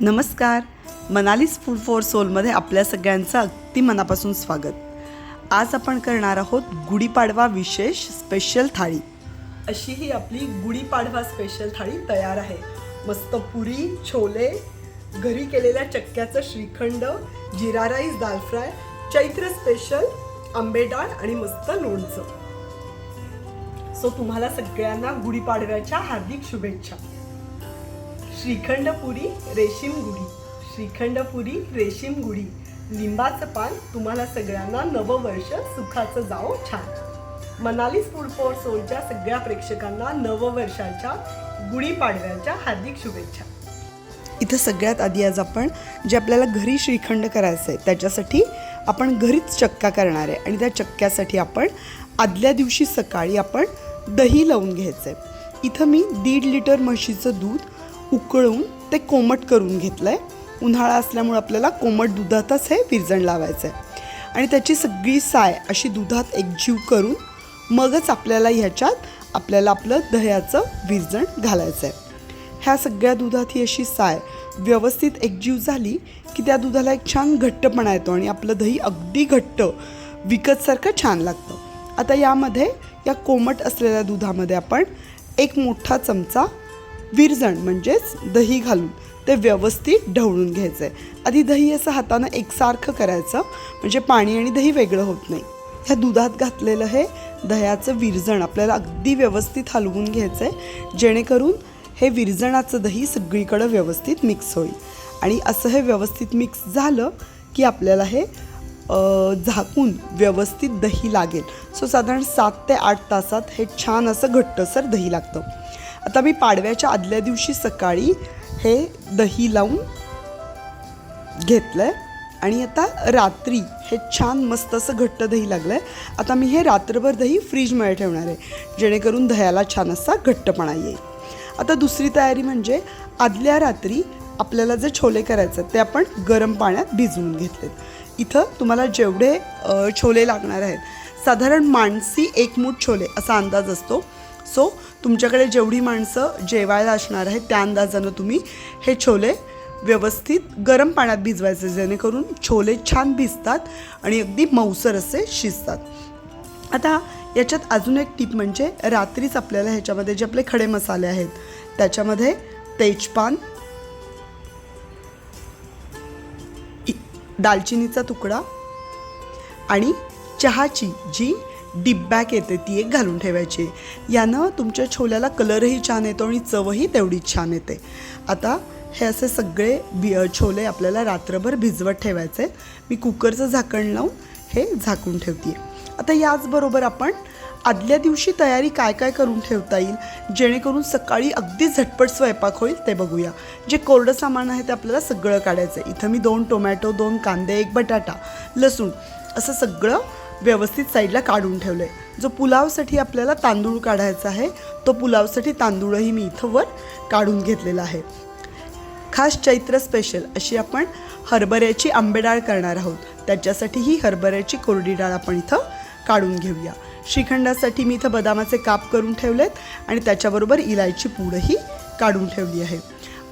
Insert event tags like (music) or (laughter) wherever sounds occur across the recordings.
नमस्कार. मनालीज food for सोलमध्ये आपल्या सगळ्यांचं अगदी मनापासून स्वागत. आज आपण करणार आहोत गुढीपाडवा विशेष स्पेशल थाळी. अशी ही आपली गुढीपाडवा स्पेशल थाळी तयार आहे. मस्त पुरी छोले घरी केलेल्या चक्क्याचं shrikhand jeera rice dal fry Chaitra special आंबे डाळ आणि मस्त लोणचं. सो तुम्हाला सगळ्यांना गुढीपाडव्याच्या हार्दिक शुभेच्छा. श्रीखंडपुरी रेशीम गुढी. श्रीखंडपुरी रेशीम गुढी. लिंबाचं पान तुम्हाला सगळ्यांना नववर्ष सुखाचं जाओ छान. मनाली फूड फॉर सोलच्या सगळ्या प्रेक्षकांना नववर्षाच्या गुढीपाडव्याच्या हार्दिक शुभेच्छा. इथं सगळ्यात आधी आज आपण जे आपल्याला घरी श्रीखंड करायचं आहे त्याच्यासाठी आपण घरीच चक्का करणार आहे. आणि त्या चक्क्यासाठी आपण आदल्या दिवशी सकाळी आपण दही लावून घ्यायचं आहे. इथं मी दीड लिटर म्हशीचं दूध उकळून ते कोमट करून घेतलं आहे उन्हाळा असल्यामुळे आपल्याला कोमट दुधातच हे विरजण लावायचं आहे आणि त्याची सगळी साय अशी दुधात एकजीव करून मगच आपल्याला ह्याच्यात आपल्याला आपलं दह्याचं विरजण घालायचं आहे ह्या सगळ्या दुधात ही अशी साय व्यवस्थित एकजीव झाली की त्या दुधाला एक छान घट्टपणा येतो आणि आपलं दही अगदी घट्ट विकतसारखं छान लागतं. आता यामध्ये या कोमट असलेल्या दुधामध्ये आपण एक मोठा चमचा विरजण म्हणजेच दही घालून ते व्यवस्थित ढवळून घ्यायचं. आहे आधी दही असं हातानं एकसारखं करायचं म्हणजे पाणी आणि दही वेगळं होत नाही. ह्या दुधात घातलेलं हे दह्याचं विरजण आपल्याला अगदी व्यवस्थित हलवून घ्यायचं आहे जेणेकरून हे विरजणाचं दही सगळीकडं व्यवस्थित मिक्स होईल. आणि असं हे व्यवस्थित मिक्स झालं की आपल्याला हे झाकून व्यवस्थित दही लागेल. सो साधारण सात ते आठ तासात हे छान असं घट्टसर दही लागतं. आता मी पाडव्याच्या आदल्या दिवशी सकाळी हे दही लावून घेतलं आहे आणि आता रात्री हे छान मस्त असं घट्ट दही लागलं आहे आता मी हे रात्रभर दही फ्रीजमध्ये ठेवणार आहे. जेणेकरून दह्याला छान असा घट्टपणा येईल. आता दुसरी तयारी म्हणजे आदल्या रात्री आपल्याला जे छोले करायचं आहेत ते आपण गरम पाण्यात भिजवून घेतलेत. इथं तुम्हाला जेवढे छोले लागणार आहेत साधारण माणसी एक मूठ छोले असा अंदाज असतो. सो तुमच्याकडे जेवढी माणसं जेवायला असणार आहेत त्या अंदाजानं तुम्ही हे छोले व्यवस्थित गरम पाण्यात भिजवायचे जेणेकरून छोले छान भिजतात आणि अगदी मऊसर असे शिजतात. आता याच्यात अजून एक टीप म्हणजे रात्रीच आपल्याला ह्याच्यामध्ये जे आपले खडे मसाले आहेत त्याच्यामध्ये तेजपान इ- दालचिनीचा तुकडा आणि चहाची जी डिब्बॅक येते ती एक घालून ठेवायची. यानं तुमच्या छोल्याला कलरही छान येतो आणि चवही तेवढीच छान येते. आता हे असे सगळे बि छोले आपल्याला रात्रभर भिजवत ठेवायचे. मी कुकरचं झाकण लावून हे झाकून ठेवते आता याचबरोबर आपण आदल्या दिवशी तयारी काय काय करून ठेवता येईल? जेणेकरून सकाळी अगदी झटपट स्वयंपाक होईल ते बघूया. जे कोरडं सामान आहे ते आपल्याला सगळं काढायचं आहे इथं मी दोन टोमॅटो दोन कांदे एक बटाटा लसूण असं सगळं व्यवस्थित साईडला काढून ठेवलं आहे जो पुलावसाठी आपल्याला तांदूळ काढायचा आहे तो पुलावसाठी तांदूळही मी इथं वर काढून घेतलेला आहे. खास चैत्र स्पेशल अशी आपण हरभऱ्याची आंबेडाळ करणार आहोत. त्याच्यासाठी ही हरभऱ्याची कोरडी डाळ आपण इथं काढून घेऊया. श्रीखंडासाठी मी इथं बदामाचे काप करून ठेवलेत आणि त्याच्याबरोबर इलायची पूडही काढून ठेवली आहे.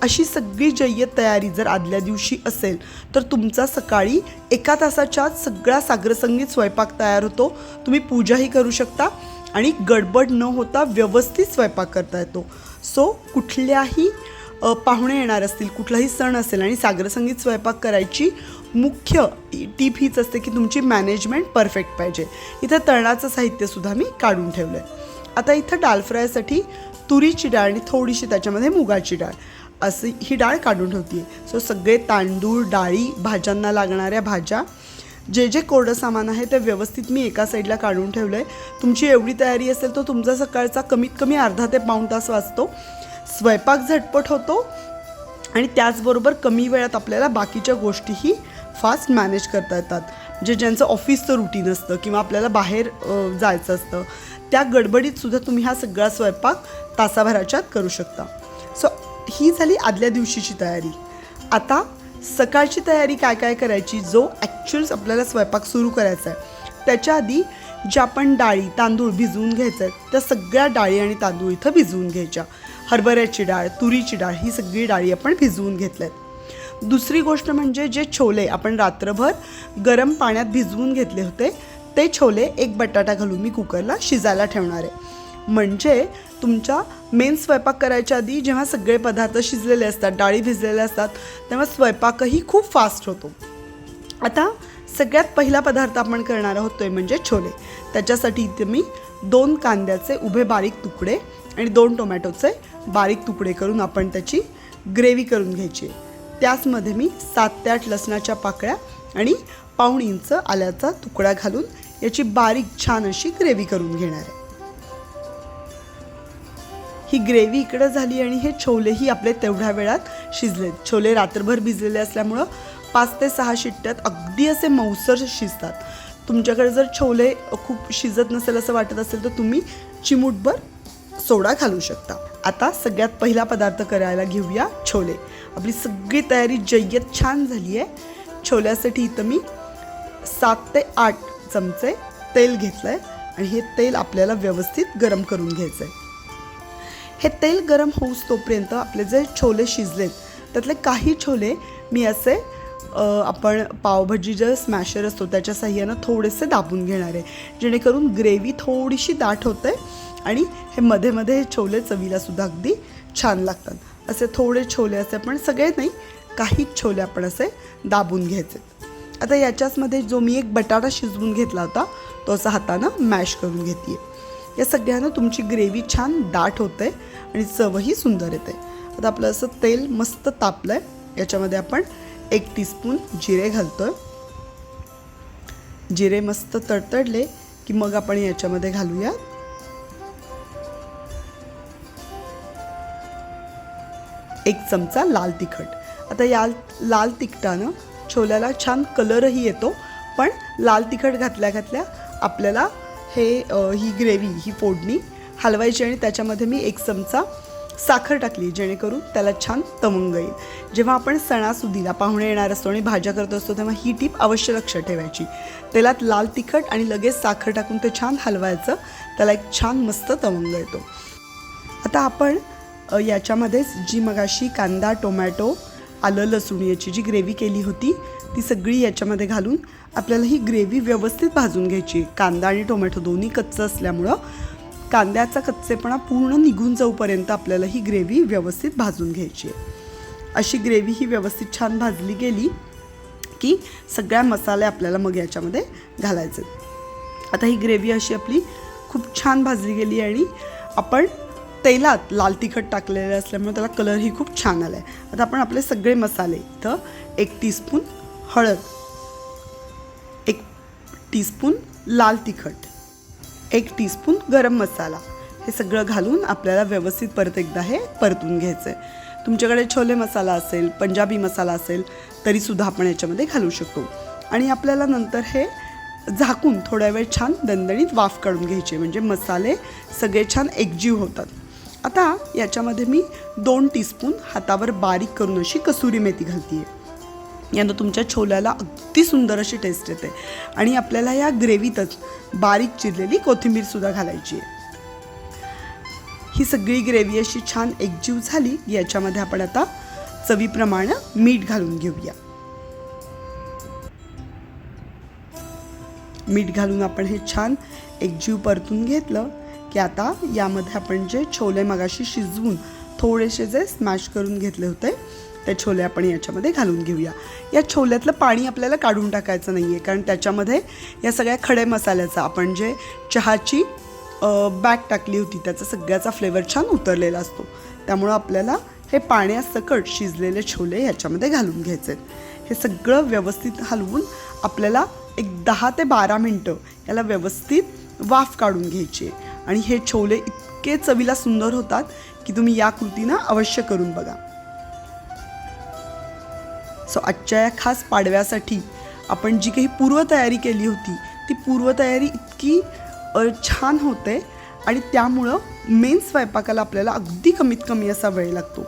अशी सगळी जय्यत तयारी जर आदल्या दिवशी असेल तर तुमचा सकाळी एका तासाच्या सगळा सागरसंगीत स्वयंपाक तयार होतो. तुम्ही पूजाही करू शकता आणि गडबड न होता व्यवस्थित स्वयंपाक करता येतो. सो कुठल्याही पाहुणे येणार असतील कुठलाही सण असेल आणि सागरसंगीत स्वयंपाक करायची मुख्य टीप हीच असते की तुमची मॅनेजमेंट परफेक्ट पाहिजे. इथं तळणाचं साहित्यसुद्धा मी काढून ठेवलं आहे आता इथं डाळ फ्रायसाठी तुरीची डाळ आणि थोडीशी त्याच्यामध्ये मुगाची डाळ. अशी ही डाळ काढून ठेवते. सो सगळे तांदूळ डाळी भाज्यांना लागणाऱ्या भाज्या जे जे कोरडं सामान आहे ते व्यवस्थित मी एका साईडला काढून ठेवलं आहे तुमची एवढी तयारी असेल तर तुमचा सकाळचा कमीत कमी अर्धा ते पाऊण तास वाचतो. स्वयंपाक झटपट होतो आणि त्याचबरोबर कमी वेळात आपल्याला बाकीच्या गोष्टीही फास्ट मॅनेज करता येतात. म्हणजे ज्यांचं ऑफिसचं रुटीन असतं किंवा आपल्याला बाहेर जायचं असतं त्या गडबडीतसुद्धा तुम्ही हा सगळा स्वयंपाक तासाभराच्यात करू शकता. ही झाली आदल्या दिवशीची तयारी. आता सकाळची तयारी काय काय करायची जो ॲक्च्युअल्स आपल्याला स्वयंपाक सुरू करायचा आहे त्याच्या आधी ज्या आपण डाळी तांदूळ भिजवून घ्यायचं आहे त्या सगळ्या डाळी आणि तांदूळ इथं भिजवून घ्यायच्या. हरभऱ्याची डाळ तुरीची डाळ ही सगळी डाळी आपण भिजवून घेतल्यात. दुसरी गोष्ट म्हणजे जे छोले आपण रात्रभर गरम पाण्यात भिजवून घेतले होते ते छोले एक बटाटा घालून मी कुकरला शिजायला ठेवणार. आहे म्हणजे तुमच्या मेन स्वयंपाक करायच्या आधी जेव्हा सगळे पदार्थ शिजलेले असतात डाळी भिजलेल्या असतात तेव्हा स्वयंपाकही खूप फास्ट होतो. आता सगळ्यात पहिला पदार्थ आपण करणार आहोत तो म्हणजे छोले. त्याच्यासाठी इथे मी दोन कांद्याचे उभे बारीक तुकडे आणि दोन टोमॅटोचे बारीक तुकडे करून आपण त्याची ग्रेव्ही करून घ्यायची आहे. त्याचमध्ये मी सात ते आठ लसणाच्या पाकळ्या आणि पाऊण इंच आल्याचा तुकडा घालून याची बारीक छान अशी ग्रेव्ही करून घेणार आहे. ही ग्रेव्ही इकडं झाली आणि हे छोलेही आपले तेवढ्या वेळात शिजलेत. छोले रात्रभर भिजलेले असल्यामुळं पाच ते सहा शिट्ट्यात अगदी असे मऊसर शिजतात. तुमच्याकडे जर छोले खूप शिजत नसेल असं वाटत असेल तर तुम्ही चिमूटभर सोडा घालू शकता. आता सगळ्यात पहिला पदार्थ करायला घेऊया छोले. आपली सगळी तयारी जय्यत छान झाली आहे. छोल्यासाठी इथं मी सात ते आठ चमचे तेल घेतलं आहे आणि हे तेल आपल्याला व्यवस्थित गरम करून घ्यायचं आहे हे तेल गरम होऊस तोपर्यंत आपले जे छोले शिजलेत त्यातले काही छोले मी असे आपण पावभाजी जे स्मॅशर असतो त्याच्या साह्यानं थोडेसे दाबून घेणार आहे. जेणेकरून ग्रेव्ही थोडीशी दाट होते आणि हे मध्ये मध्ये हे छोले चवीला सुद्धा अगदी छान लागतात. असे थोडे छोले असे आपण सगळे नाही काही छोले आपण असे दाबून घ्यायचे. आता याच्याचमध्ये जो मी एक बटाटा शिजवून घेतला होता तो असा हातानं मॅश करून घेते या सगळ्यानं तुमची ग्रेव्ही छान दाट होते आणि चवही सुंदर येते आता आपलं असं तेल मस्त तापलं आहे याच्यामध्ये आपण एक टीस्पून जिरे घालतोय. जिरे मस्त तडतडले की मग आपण याच्यामध्ये घालूया एक चमचा लाल तिखट. आता या लाल तिखटानं छोल्याला छान कलरही येतो. पण लाल तिखट घातल्या घातल्या आपल्याला हे ही ग्रेव्ही ही फोडणी हलवायची आणि त्याच्यामध्ये मी एक चमचा साखर टाकली जेणेकरून त्याला छान तवंग येईल. जेव्हा आपण सणासुदीला पाहुणे येणार असतो आणि भाज्या करत असतो तेव्हा ही टीप अवश्य लक्षात ठेवायची. तेलात लाल तिखट आणि लगेच साखर टाकून ते छान हलवायचं त्याला एक छान मस्त तवंग येतो. आता आपण याच्यामध्येच जी मगाशी कांदा टोमॅटो आलं लसूण याची जी ग्रेव्ही केली होती ती सगळी याच्यामध्ये घालून आपल्याला ही ग्रेव्ही व्यवस्थित भाजून घ्यायची. कांदा आणि टोमॅटो दोन्ही कच्चं असल्यामुळं कांद्याचा कच्चेपणा पूर्ण निघून जाऊपर्यंत आपल्याला ही ग्रेव्ही व्यवस्थित भाजून घ्यायची आहे. अशी ग्रेव्ही ही व्यवस्थित छान भाजली गेली की सगळ्या मसाले आपल्याला मग याच्यामध्ये घालायचे. आता ही ग्रेव्ही अशी आपली खूप छान भाजली गेली आणि आपण तेलात लाल तिखट टाकलेलं असल्यामुळे त्याला कलरही खूप छान आला आहे आता आपण आपले सगळे मसाले इथं एक टीस्पून हळद टीस्पून लाल तिखट एक टीस्पून गरम मसाला. हे सगळं घालून आपल्याला व्यवस्थित परत एकदा हे परतून घ्यायचं आहे तुमच्याकडे छोले मसाला असेल पंजाबी मसाला असेल तरीसुद्धा आपण याच्यामध्ये घालू शकतो. आणि आपल्याला नंतर हे झाकून थोड्या वेळ छान दणदणीत वाफ काढून घ्यायचे म्हणजे मसाले सगळे छान एकजीव होतात. आता याच्यामध्ये मी दोन टीस्पून हातावर बारीक करून अशी कसुरी मेथी घालते आहे यानं तुमच्या छोल्याला अगदी सुंदर अशी टेस्ट येते. आणि आपल्याला या ग्रेव्हीतच बारीक चिरलेली कोथिंबीरसुद्धा घालायची आहे. ही सगळी ग्रेव्ही अशी छान एकजीव झाली याच्यामध्ये आपण आता चवीप्रमाणे मीठ घालून घेऊया. मीठ घालून आपण हे छान एकजीव परतून घेतलं की आता यामध्ये आपण जे छोले मगाशी शिजवून थोडेसे जे स्मॅश करून घेतले होते ते छोले आपण याच्यामध्ये घालून घेऊया. या छोल्यातलं पाणी आपल्याला काढून टाकायचं नाही आहे कारण त्याच्यामध्ये या सगळ्या खडे मसाल्याचा आपण जे चहाची बॅग टाकली होती त्याचा सगळ्याचा फ्लेवर छान उतरलेला असतो. त्यामुळं आपल्याला हे पाण्यासकट शिजलेले छोले ह्याच्यामध्ये घालून घ्यायचे. हे सगळं व्यवस्थित हलवून आपल्याला एक दहा ते बारा मिनटं याला व्यवस्थित वाफ काढून घ्यायची आहे. आणि हे छोले इतके चवीला सुंदर होतात की तुम्ही या कृतीनं अवश्य करून बघा. सो आजच्या या खास पाडव्यासाठी आपण जी काही पूर्वतयारी केली होती ती पूर्वतयारी इतकी छान होते आणि त्यामुळं मेन स्वयंपाकाला आपल्याला अगदी कमीत कमी असा वेळ लागतो.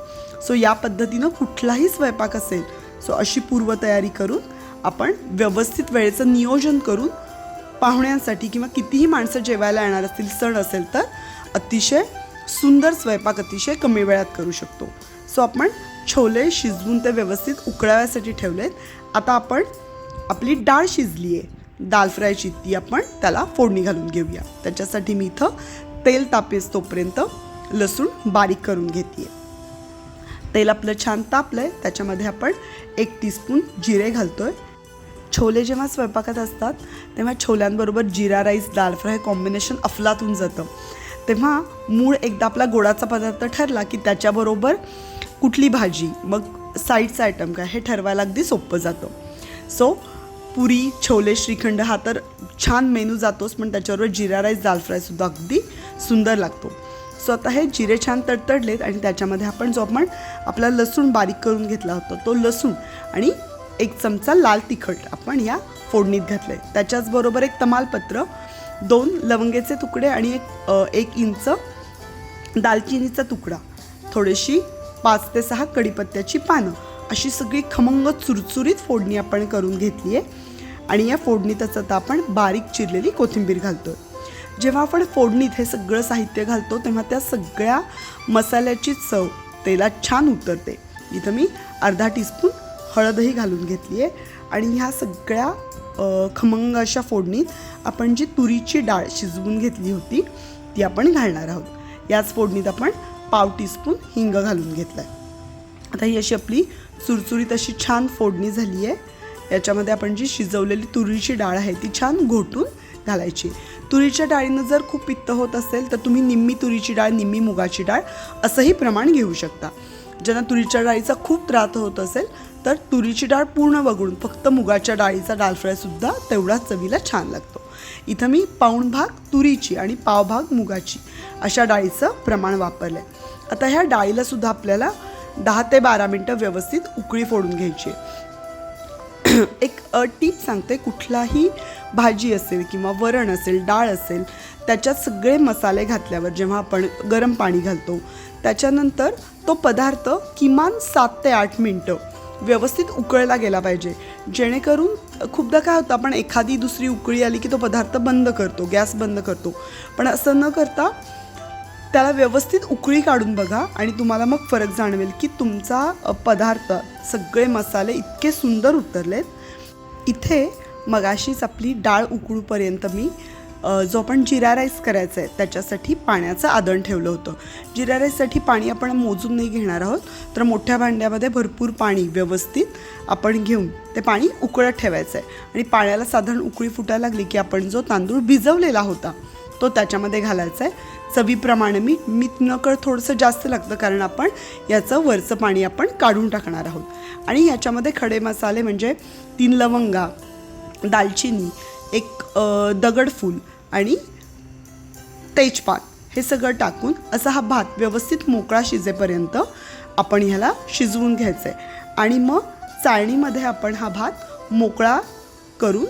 सो या पद्धतीनं कुठलाही स्वयंपाक असेल सो अशी पूर्वतयारी करून आपण व्यवस्थित वेळेचं नियोजन करून पाहुण्यांसाठी किंवा कितीही माणसं जेवायला येणार असतील सण असेल तर अतिशय सुंदर स्वयंपाक अतिशय कमी वेळात करू शकतो. सो आपण छोले शिजवून ते व्यवस्थित उकळाव्यासाठी ठेवलेत. आता आपण आपली डाळ शिजली आहे दाल फ्रायची ती आपण त्याला फोडणी घालून घेऊया. त्याच्यासाठी मी इथं तेल तापेस तोपर्यंत लसूण बारीक करून घेते तेल आपलं छान तापलं आहे त्याच्यामध्ये आपण एक टीस्पून जिरे घालतो आहे छोले जेव्हा स्वयंपाकात असतात तेव्हा छोल्यांबरोबर jeera rice dal fry combination अफलातून जातं. तेव्हा मूळ एकदा आपला गोडाचा पदार्थ ठरला की त्याच्याबरोबर कुठली भाजी मग साईडचा आयटम काय हे ठरवायला अगदी सोपं जातं. सो पुरी छोले श्रीखंड हा तर छान मेनू जातोच पण त्याच्याबरोबर जिरा राईस दाल फ्रायसुद्धा अगदी सुंदर लागतो. सो आता हे जिरे छान तडतडलेत आणि त्याच्यामध्ये आपण जो आपण आपला लसूण बारीक करून घेतला होता तो लसूण आणि एक चमचा लाल तिखट आपण या फोडणीत घातलं आहे त्याच्याचबरोबर एक तमालपत्र दोन लवंगेचे तुकडे आणि एक एक इंच दालचिनीचा तुकडा. थोडीशी पाच ते सहा कडीपत्त्याची पानं. अशी सगळी खमंग चुरचुरीत फोडणी आपण करून घेतली आहे आणि या फोडणीतच आता आपण बारीक चिरलेली कोथिंबीर घालतो जेव्हा आपण फोडणीत हे सगळं साहित्य घालतो तेव्हा त्या सगळ्या मसाल्याची चव तेलात छान उतरते. इथं मी अर्धा टीस्पून हळदही घालून घेतली आहे आणि ह्या सगळ्या खमंग अशा फोडणीत आपण जी तुरीची डाळ शिजवून घेतली होती ती आपण घालणार आहोत. याच फोडणीत आपण पाव टीस्पून हिंग घालून घेतला आहे आता ही अशी आपली चुरचुरीत अशी छान फोडणी झाली आहे. याच्यामध्ये आपण जी शिजवलेली तुरीची डाळ आहे ती छान घोटून घालायची. तुरीच्या डाळीनं जर खूप पित्त होत असेल तर तुम्ही निम्मी तुरीची डाळ निम्मी मुगाची डाळ असंही प्रमाण घेऊ शकता. ज्यांना तुरीच्या डाळीचा खूप त्रास होत असेल तर तुरीची डाळ पूर्ण वगळून फक्त मुगाच्या डाळीचा डाळ फ्रायसुद्धा तेवढाच चवीला छान लागतो. इथं मी पाऊण भाग तुरीची आणि पाव भाग मुगाची अशा डाळीचं प्रमाण वापरलं आहे आता ह्या डाळीला सुद्धा आपल्याला दहा ते बारा मिनटं व्यवस्थित उकळी फोडून घ्यायची आहे. (clears throat) एक टीप सांगते कुठलाही भाजी असेल किंवा वरण असेल डाळ असेल त्याच्यात सगळे मसाले घातल्यावर जेव्हा आपण गरम पाणी घालतो त्याच्यानंतर तो पदार्थ किमान सात ते आठ मिनटं व्यवस्थित उकळला गेला पाहिजे जेणेकरून खूपदा काय होतं आपण एखादी दुसरी उकळी आली की तो पदार्थ बंद करतो गॅस बंद करतो. पण असं न करता त्याला व्यवस्थित उकळी काढून बघा आणि तुम्हाला मग फरक जाणवेल की तुमचा पदार्थ सगळे मसाले इतके सुंदर उतरलेत. इथे मगाशीच आपली डाळ उकळूपर्यंत मी जो आपण जिरा राईस करायचा आहे त्याच्यासाठी पाण्याचं आदण ठेवलं होतं. जिरा राईससाठी पाणी आपण मोजून नाही घेणार आहोत तर मोठ्या भांड्यामध्ये भरपूर पाणी व्यवस्थित आपण घेऊन ते पाणी उकळत ठेवायचं आहे. आणि पाण्याला साधारण उकळी फुटायला लागली की आपण जो तांदूळ भिजवलेला होता तो त्याच्यामध्ये घालायचा आहे. चवीप्रमाणे मीठ मीठ नकळ थोडंसं जास्त लागतं कारण आपण याचं वरचं पाणी आपण काढून टाकणार आहोत. आणि याच्यामध्ये खडे मसाले म्हणजे तीन लवंगा दालचिनी एक दगडफूल आणि तेजपान. हे सगळं टाकून असा हा भात व्यवस्थित मोकळा शिजेपर्यंत आपण ह्याला शिजवून घ्यायचं आहे आणि मग चाळणीमध्ये आपण हा भात मोकळा करून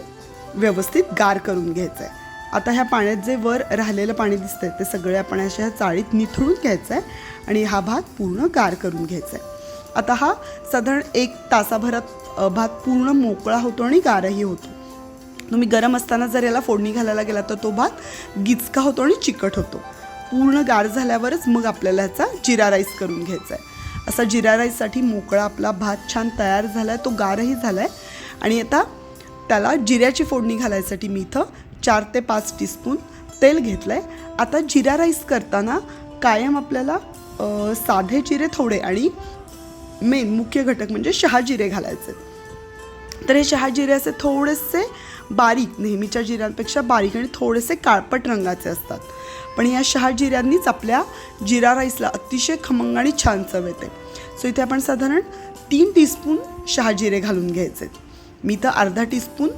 व्यवस्थित गार करून घ्यायचा आहे आता ह्या पाण्यात जे वर राहिलेलं पाणी दिसतंय ते सगळे आपण अशा ह्या चाळीत निथळून घ्यायचं आहे आणि हा भात पूर्ण गार करून घ्यायचा आहे आता हा साधारण एक तासाभरात भात पूर्ण मोकळा होतो आणि गारही होतो. तुम्ही गरम असताना जर याला फोडणी घालायला गेला तर तो भात गिचका होतो आणि चिकट होतो. पूर्ण गार झाल्यावरच मग आपल्याला ह्याचा जिरा राईस करून घ्यायचा आहे. असा जिरा राईससाठी मोकळा आपला भात छान तयार झाला आहे तो गारही झाला आहे आणि आता त्याला जिऱ्याची फोडणी घालायसाठी मी इथं चार ते पाच टीस्पून तेल घेतलं आहे आता जिरा राईस करताना कायम आपल्याला साधे जिरे थोडे आणि मेन मुख्य घटक म्हणजे शहा जिरे घालायचे. तर हे शहा जिरे असे थोडेसे बारीक नेहमीच्या जिऱ्यांपेक्षा बारीक आणि थोडेसे काळपट रंगाचे असतात. पण या शहा जिऱ्यांनीच आपल्या जिरा राईसला अतिशय खमंग आणि छान चव येते. सो इथे आपण साधारण तीन टीस्पून शहा जिरे घालून घ्यायचे. मी तर अर्धा टीस्पून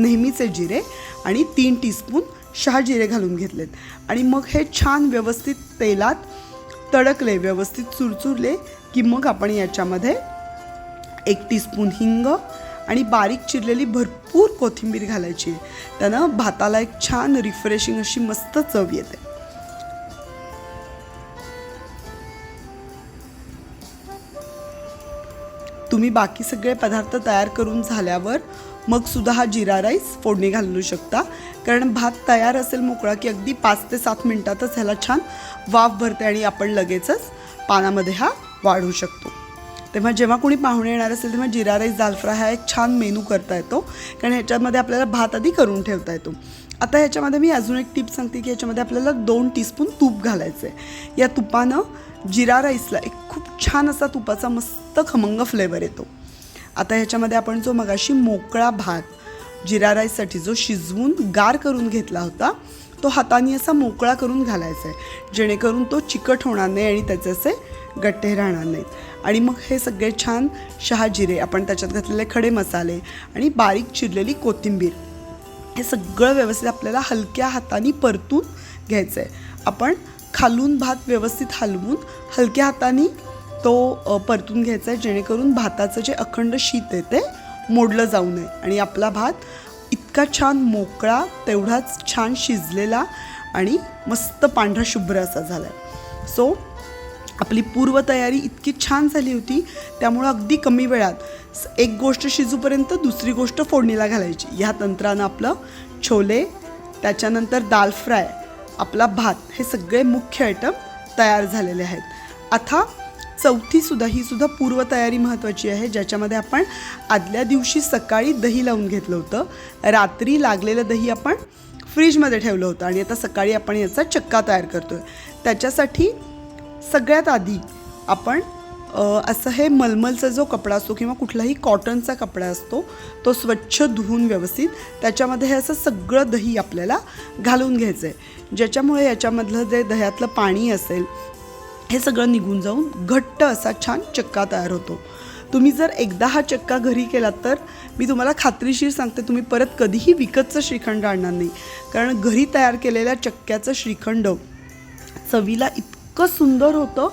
नेहमीचे जिरे आणि तीन टीस्पून शहा जिरे घालून घेतलेत. आणि मग हे छान व्यवस्थित तेलात तडकले व्यवस्थित चुरचुरले की मग आपण याच्यामध्ये एक टीस्पून हिंग आणि बारीक चिरलेली भरपूर कोथिंबीर घालायची. आहे त्यानं भाताला एक छान रिफ्रेशिंग अशी मस्त चव येते. तुम्ही बाकी सगळे पदार्थ तयार करून झाल्यावर मग सुद्धा हा जिरा राईस फोडणी घालू शकता. कारण भात तयार असेल मोकळा की अगदी पाच ते सात मिनटातच ह्याला छान वाफ भरते आणि आपण लगेचच पानामध्ये हा वाढू शकतो. तेव्हा जेव्हा कोणी पाहुणे येणार असेल तेव्हा जिरा राईस दाल फ्राय हा एक छान मेनू करता येतो. कारण ह्याच्यामध्ये आपल्याला भात आधी करून ठेवता येतो. आता ह्याच्यामध्ये मी अजून एक टिप सांगते की ह्याच्यामध्ये आपल्याला दोन टीस्पून तूप घालायचं आहे या तुपानं जिरा राईसला एक खूप छान असा तुपाचा मस्त खमंग फ्लेवर येतो. आता ह्याच्यामध्ये आपण जो मगाशी मोकळा भात जिरा राईससाठी जो शिजवून गार करून घेतला होता तो हाताने असा मोकळा करून घालायचा आहे जेणेकरून तो चिकट होणार नाही आणि त्याचे असे गट्टे राहणार नाहीत. आणि मग हे सगळे छान शहाजिरे आपण त्याच्यात घातलेले खडे मसाले आणि बारीक चिरलेली कोथिंबीर हे सगळं व्यवस्थित आपल्याला हलक्या हाताने परतून घ्यायचं आहे आपण खालून भात व्यवस्थित हलवून हलक्या हाताने तो परतून घ्यायचा आहे जेणेकरून भाताचं जे अखंड शीत आहे ते मोडलं जाऊ नये आणि आपला भात इतका छान मोकळा तेवढाच छान शिजलेला आणि मस्त पांढरा शुभ्र असा झाला आहे सो आपली पूर्वतयारी इतकी छान झाली होती त्यामुळं अगदी कमी वेळात एक गोष्ट शिजूपर्यंत दुसरी गोष्ट फोडणीला घालायची. ह्या तंत्रानं आपलं छोले त्याच्यानंतर दाल फ्राय आपला भात हे सगळे मुख्य आयटम तयार झालेले आहेत. आता चौथीसुद्धा ही सुद्धा पूर्वतयारी महत्त्वाची आहे ज्याच्यामध्ये आपण आदल्या दिवशी सकाळी दही लावून घेतलं होतं. रात्री लागलेलं दही आपण फ्रीजमध्ये ठेवलं होतं आणि आता सकाळी आपण याचा चक्का तयार करतो आहे त्याच्यासाठी सगळ्यात आधी आपण असं हे मलमलचा जो कपडा असतो किंवा कुठलाही कॉटनचा कपडा असतो तो स्वच्छ धुवून व्यवस्थित त्याच्यामध्ये हे असं सगळं दही आपल्याला घालून घ्यायचं आहे ज्याच्यामुळे याच्यामधलं जे दह्यातलं पाणी असेल हे सगळं निघून जाऊन घट्ट असा छान चक्का तयार होतो. तुम्ही जर एकदा हा चक्का घरी केलात तर मी तुम्हाला खात्रीशीर सांगते तुम्ही परत कधीही विकतचं श्रीखंड आणणार नाही. कारण घरी तयार केलेल्या चक्क्याचं श्रीखंड चवीला इतकं सुंदर होतं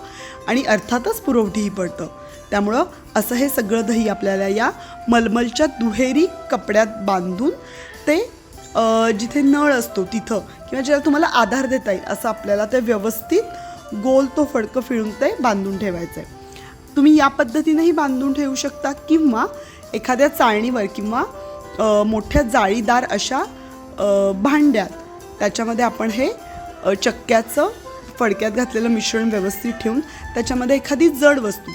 आणि अर्थातच पुरवठीही पडतं. त्यामुळं असं हे सगळं दही आपल्याला या मलमलच्या दुहेरी कपड्यात बांधून ते जिथे नळ असतो तिथं किंवा ज्याला तुम्हाला आधार देता येईल असं आपल्याला ते व्यवस्थित गोल तो फडकं फिळून ते बांधून ठेवायचं आहे तुम्ही या पद्धतीनेही बांधून ठेवू शकता किंवा एखाद्या चाळणीवर किंवा मोठ्या जाळीदार अशा भांड्यात त्याच्यामध्ये आपण हे चक्क्याचं फडक्यात घातलेलं मिश्रण व्यवस्थित ठेवून त्याच्यामध्ये एखादी जड वस्तू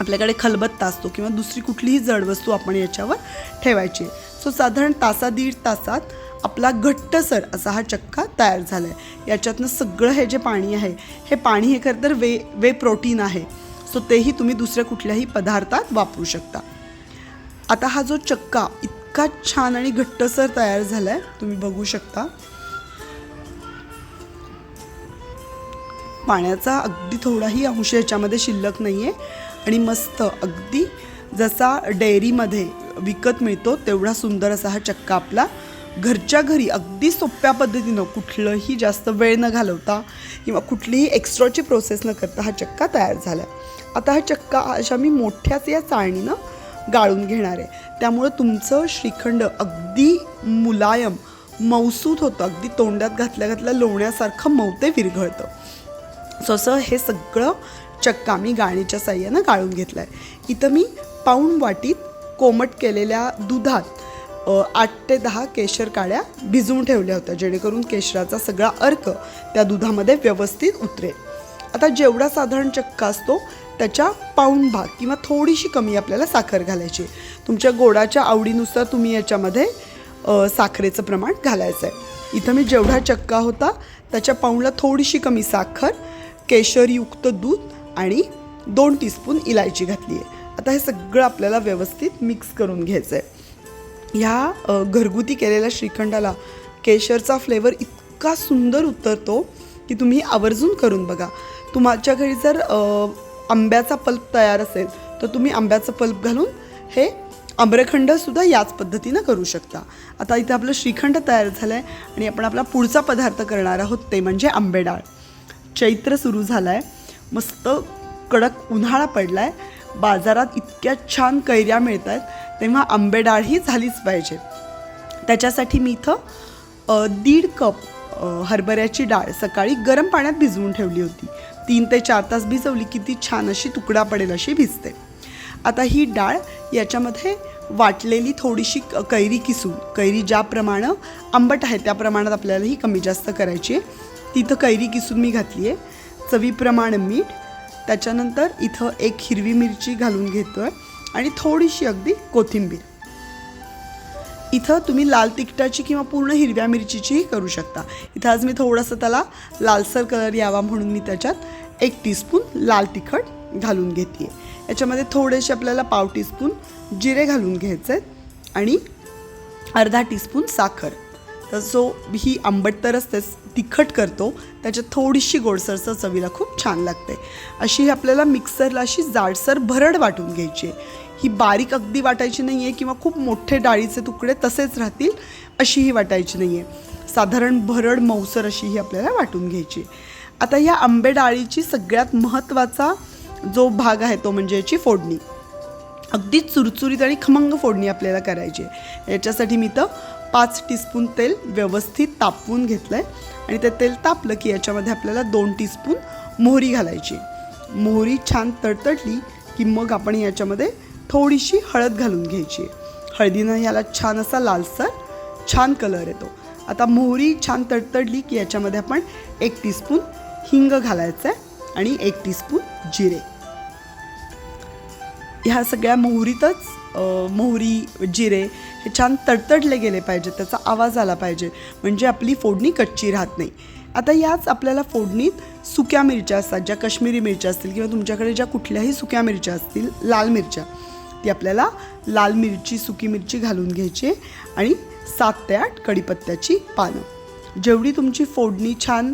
आपल्याकडे खलबत्ता असतो किंवा दुसरी कुठलीही जड वस्तू आपण याच्यावर ठेवायची आहे. सो साधारण तासा दीड तासात आपला घट्टसर असा हा चक्का तयार झाला आहे याच्यातनं सगळं हे जे पाणी आहे हे पाणी हे खरं तर वे वे प्रोटीन आहे. सो तेही तुम्ही दुसऱ्या कुठल्याही पदार्थात वापरू शकता. आता हा जो चक्का इतका छान आणि घट्टसर तयार झाला आहे तुम्ही बघू शकता. पाण्याचा अगदी थोडाही अंश याच्यामध्ये शिल्लक नाही आहे आणि मस्त अगदी जसा डेअरीमध्ये विकत मिळतो तेवढा सुंदर असा हा चक्का आपला. घरच्या घरी अगदी सोप्या पद्धतीनं कुठलंही जास्त वेळ न घालवता किंवा कुठलीही एक्स्ट्राची प्रोसेस न करता हा चक्का तयार झाला आता हा चक्का अशा मी मोठ्याच या चाळणीनं गाळून घेणार आहे. त्यामुळं तुमचं श्रीखंड अगदी मुलायम मौसूत होतं. अगदी तोंडात घातल्या घातल्या लोण्यासारखं मवते विरघळतं. सो असं हे सगळं चक्का मी गाळणीच्या साह्यानं गाळून घेतलं आहे इथं मी पाऊण वाटीत कोमट केलेल्या दुधात आठ ते दहा केशर काड्या भिजवून ठेवल्या होत्या जेणेकरून केशराचा सगळा अर्क त्या दुधामध्ये व्यवस्थित उतरेल. आता जेवढा साधारण चक्का असतो त्याच्या पाऊण भाग किंवा थोडीशी कमी आपल्याला साखर घालायची आहे. तुमच्या गोडाच्या आवडीनुसार तुम्ही याच्यामध्ये साखरेचं प्रमाण घालायचं आहे इथं मी जेवढा चक्का होता त्याच्या पाऊणला थोडीशी कमी साखर केशरयुक्त दूध आणि दोन टीस्पून इलायची घातली आहे. आता हे सगळं आपल्याला व्यवस्थित मिक्स करून घ्यायचं आहे ह्या घरगुती केलेल्या श्रीखंडाला केशरचा फ्लेवर इतका सुंदर उतरतो की तुम्ही आवर्जून करून बघा. तुमच्या घरी जर आंब्याचा पल्प तयार असेल तर तुम्ही आंब्याचं पल्प घालून हे आम्रखंडसुद्धा याच पद्धतीनं करू शकता. आता इथे आपलं श्रीखंड तयार झालं आहे आणि आपण आपला पुढचा पदार्थ करणार आहोत ते म्हणजे आंबेडाळ चैत्र सुरू झाला आहे मस्त कडक उन्हाळा पडला आहे बाजारात इतक्या छान कैऱ्या मिळत आहेत तेव्हा आंबेडाळ ही झालीच पाहिजे. त्याच्यासाठी मी इथं दीड कप हरभऱ्याची डाळ सकाळी गरम पाण्यात भिजवून ठेवली होती. तीन ते चार तास भिजवली की ती छान अशी तुकडा पडेल अशी भिजते. आता ही डाळ याच्यामध्ये वाटलेली थोडीशी क- कैरी किसून कैरी ज्याप्रमाणे आंबट आहे त्या प्रमाणात आपल्याला ही कमी जास्त करायची आहे. तिथं कैरी किसून मी घातली आहे. चवीप्रमाणे मीठ त्याच्यानंतर इथं एक हिरवी मिरची घालून घेतो आहे आणि थोडीशी अगदी कोथिंबीर. इथं तुम्ही लाल तिखटाची किंवा पूर्ण हिरव्या मिरचीचीही करू शकता. इथं आज मी थोडंसं त्याला लालसर कलर यावा म्हणून मी त्याच्यात एक टीस्पून लाल तिखट घालून घेते याच्यामध्ये थोडेसे आपल्याला पाव टीस्पून जिरे घालून घ्यायचे आहेत आणि अर्धा टीस्पून साखर. तर सो ही आंबट तर असतेच तिखट करतो त्याच्यात थोडीशी गोडसरसर चवीला खूप छान लागते अशी ही आपल्याला मिक्सरला अशी जाडसर भरड वाटून घ्यायची आहे. ही बारीक अगदी वाटायची नाही आहे किंवा खूप मोठे डाळीचे तुकडे तसेच राहतील अशीही वाटायची नाही आहे साधारण भरड मऊसर अशी ही आपल्याला वाटून घ्यायची आता ह्या आंबे डाळीची सगळ्यात महत्त्वाचा जो भाग आहे तो म्हणजे याची फोडणी. अगदी चुरचुरीत आणि खमंग फोडणी आपल्याला करायची आहे. याच्यासाठी मी तर पाच टीस्पून तेल व्यवस्थित तापवून घेतलं आहे आणि ते तेल तापलं की याच्यामध्ये आपल्याला दोन टीस्पून मोहरी घालायची. मोहरी छान तडतडली की मग आपण याच्यामध्ये थोडीशी हळद घालून घ्यायची. हळदीनं ह्याला छान असा लालसर छान कलर येतो. आता मोहरी छान तडतडली की याच्यामध्ये आपण एक टीस्पून हिंग घालायचं आहे आणि एक टीस्पून जिरे. ह्या सगळ्या मोहरीतच मोहरी जिरे छान तडतडले गेले पाहिजे त्याचा आवाज आला पाहिजे. म्हणजे आपली फोडणी कच्ची राहत नाही. आता याच आपल्याला फोडणीत सुक्या मिरच्या असतात ज्या काश्मीरी मिरच्या असतील किंवा तुमच्याकडे ज्या कुठल्याही सुक्या मिरच्या असतील लाल मिरच्या ती आपल्याला लाल मिरची सुकी मिरची घालून घ्यायची आणि सात ते आठ कढीपत्त्याची पानं. जेवढी तुमची फोडणी छान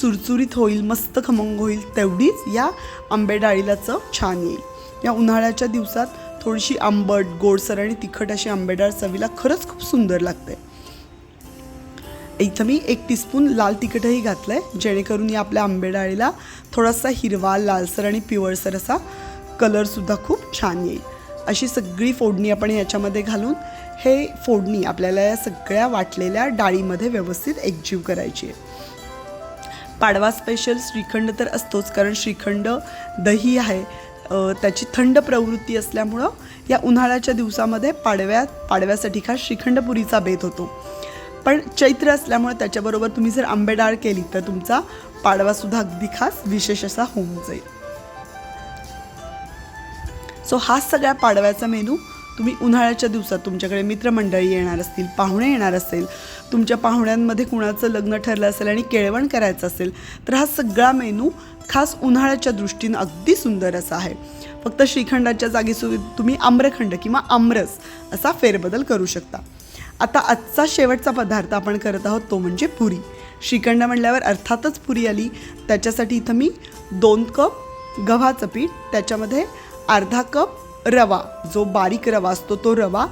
चुरचुरीत होईल मस्त खमंग होईल तेवढीच या आंबे डाळीला चव छान येईल. या उन्हाळ्याच्या दिवसात थोडीशी आंबट गोडसर आणि तिखट अशी आंबेडाळ चवीला खरंच खूप सुंदर लागते. इथं मी एक टीस्पून लाल तिखटही घातलं आहे जेणेकरून या आपल्या आंबेडाळीला थोडासा हिरवा लालसर आणि पिवळसर असा कलरसुद्धा खूप छान येईल. अशी सगळी फोडणी आपण याच्यामध्ये घालून हे फोडणी आपल्याला या सगळ्या वाटलेल्या डाळीमध्ये व्यवस्थित एकजीव करायची आहे. पाडवा स्पेशल श्रीखंड तर असतोच कारण श्रीखंड दही आहे त्याची थंड प्रवृत्ती असल्यामुळं या उन्हाळ्याच्या दिवसामध्ये पाडव्यात पाडव्यासाठी खास श्रीखंडपुरीचा बेत होतो. पण चैत्र असल्यामुळे त्याच्याबरोबर तुम्ही जर आंबेडाळ केली तर तुमचा पाडवासुद्धा अगदी खास विशेष असा होऊन जाईल. सो हा सगळ्या पाडव्याचा मेनू तुम्ही उन्हाळ्याच्या दिवसात तुमच्याकडे मित्रमंडळी येणार असतील पाहुणे येणार असेल तुमच्या पाहुण्यांमध्ये कुणाचं लग्न ठरलं असेल आणि केळवण करायचं असेल तर हा सगळा मेनू खास उन्हाळ्याच्या दृष्टीनं अगदी सुंदर असा आहे. फक्त श्रीखंडाच्या जागी सु तुम्ही आम्रखंड किंवा आमरस असा फेरबदल करू शकता. आता आजचा शेवटचा पदार्थ आपण करत आहोत तो म्हणजे पुरी. श्रीखंड म्हणल्यावर अर्थातच पुरी आली. त्याच्यासाठी इथं मी दोन कप गव्हाचं पीठ त्याच्यामध्ये अर्धा कप रवा जो बारीक रवा असतो तो रवा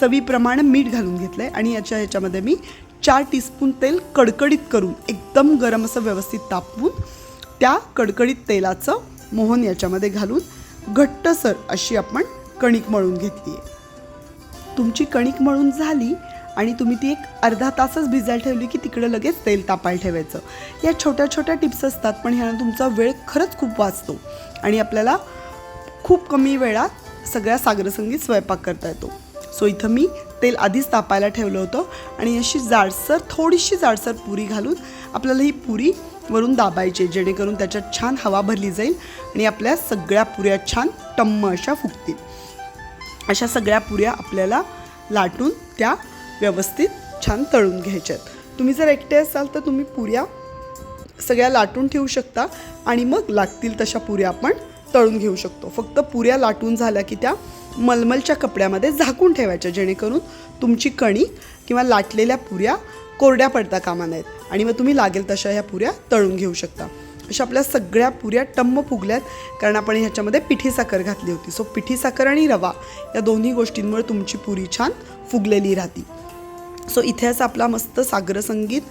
चवीप्रमाणे मीठ घालून घेतलं आहे आणि याच्या ह्याच्यामध्ये मी चार टीस्पून तेल कडकडीत करून एकदम गरम असं व्यवस्थित तापवून त्या कडकडीत तेलाचं मोहन याच्यामध्ये घालून घट्टसर अशी आपण कणिक मळून घेतली आहे. तुमची कणिक मळून झाली आणि तुम्ही ती एक अर्धा तासच भिजायला ठेवली की तिकडं लगेच तेल तापायला ठेवायचं. या छोट्या छोट्या टिप्स असतात पण ह्यानं तुमचा वेळ खरंच खूप वाचतो आणि आपल्याला खूप कमी वेळात सगळ्या सागरसंगीत स्वयंपाक करता येतो. सो इथं मी तेल आधीच तापायला ठेवलं होतं आणि अशी जाडसर थोडीशी जाडसर पुरी घालून आपल्याला ही पुरी वरून दाबायची जेणेकरून त्याच्यात छान हवा भरली जाईल आणि आपल्या सगळ्या पुऱ्या छान टम्म अशा फुगतील. अशा सगळ्या पुऱ्या आपल्याला लाटून त्या व्यवस्थित छान तळून घ्यायच्यात तुम्ही जर एकटे असाल तर तुम्ही पुऱ्या सगळ्या लाटून ठेवू शकता आणि मग लागतील तशा पुऱ्या आपण तळून घेऊ शकतो. फक्त पुऱ्या लाटून झाल्या की त्या मलमलच्या कपड्यामध्ये झाकून ठेवायच्या जेणेकरून तुमची कणी किंवा लाटलेल्या पुऱ्या कोरड्या पडता कामा नाहीत आणि मग तुम्ही लागेल तशा ह्या पुऱ्या तळून घेऊ शकता. अशा आपल्या सगळ्या पुऱ्या टम्म फुगल्यात कारण आपण ह्याच्यामध्ये पिठी साखर घातली होती. सो पिठी साखर आणि रवा या दोन्ही गोष्टींमुळे तुमची पुरी छान फुगलेली राहते. सो इथे असं आपला मस्त सागरसंगीत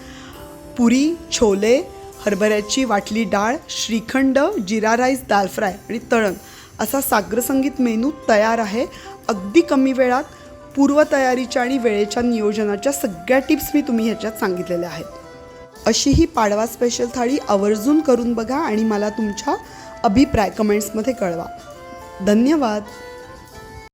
पुरी छोले हरभऱ्याची वाटली डाळ श्रीखंड जिरा राईस दाल फ्राय आणि तळण. असा सागरसंगीत मेनू तयार आहे. अगदी कमी वेळात पूर्वतयारीच्या आणि वेळेच्या नियोजनाच्या सगळ्या टिप्स मी तुम्ही ह्याच्यात सांगितलेल्या आहेत. अशी ही पाडवा स्पेशल थाळी आवर्जून करून बघा आणि मला तुमच्या अभिप्राय कमेंट्समध्ये कळवा. धन्यवाद.